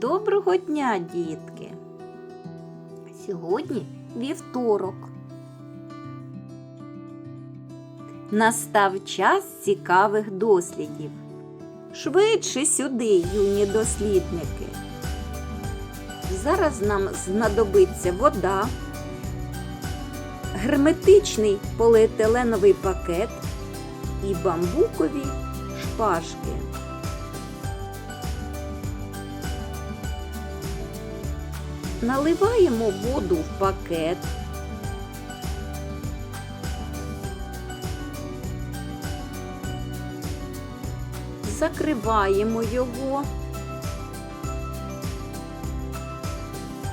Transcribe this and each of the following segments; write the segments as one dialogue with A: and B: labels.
A: Доброго дня, дітки! Сьогодні вівторок. Настав час цікавих дослідів. Швидше сюди, юні дослідники. Зараз нам знадобиться вода, герметичний поліетиленовий пакет і бамбукові шпажки. Наливаємо воду в пакет. Закриваємо його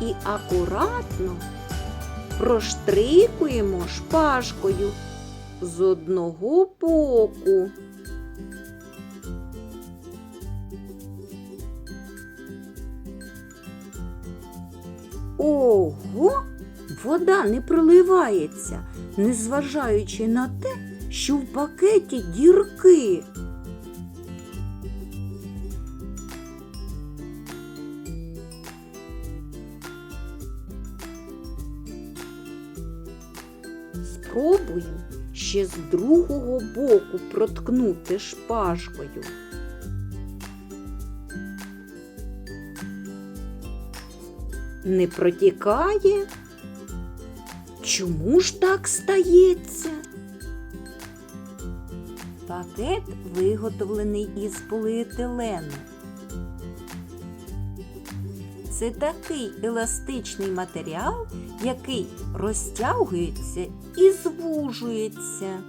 A: і акуратно проштрикуємо шпажкою з одного боку. Ого, вода не проливається, незважаючи на те, що в пакеті дірки. Спробуємо ще з другого боку проткнути шпажкою. Не протікає? Чому ж так стається? Пакет виготовлений із поліетилену. Це такий еластичний матеріал, який розтягується і звужується.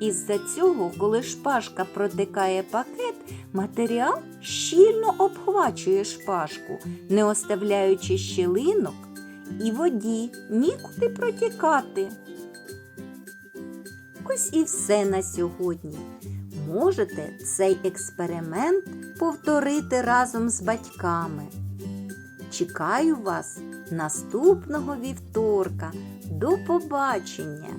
A: Із-за цього, коли шпажка протикає пакет, матеріал щільно обхвачує шпажку, не оставляючи щілинок і воді нікуди протікати. Ось і все на сьогодні. Можете цей експеримент повторити разом з батьками. Чекаю вас наступного вівторка. До побачення!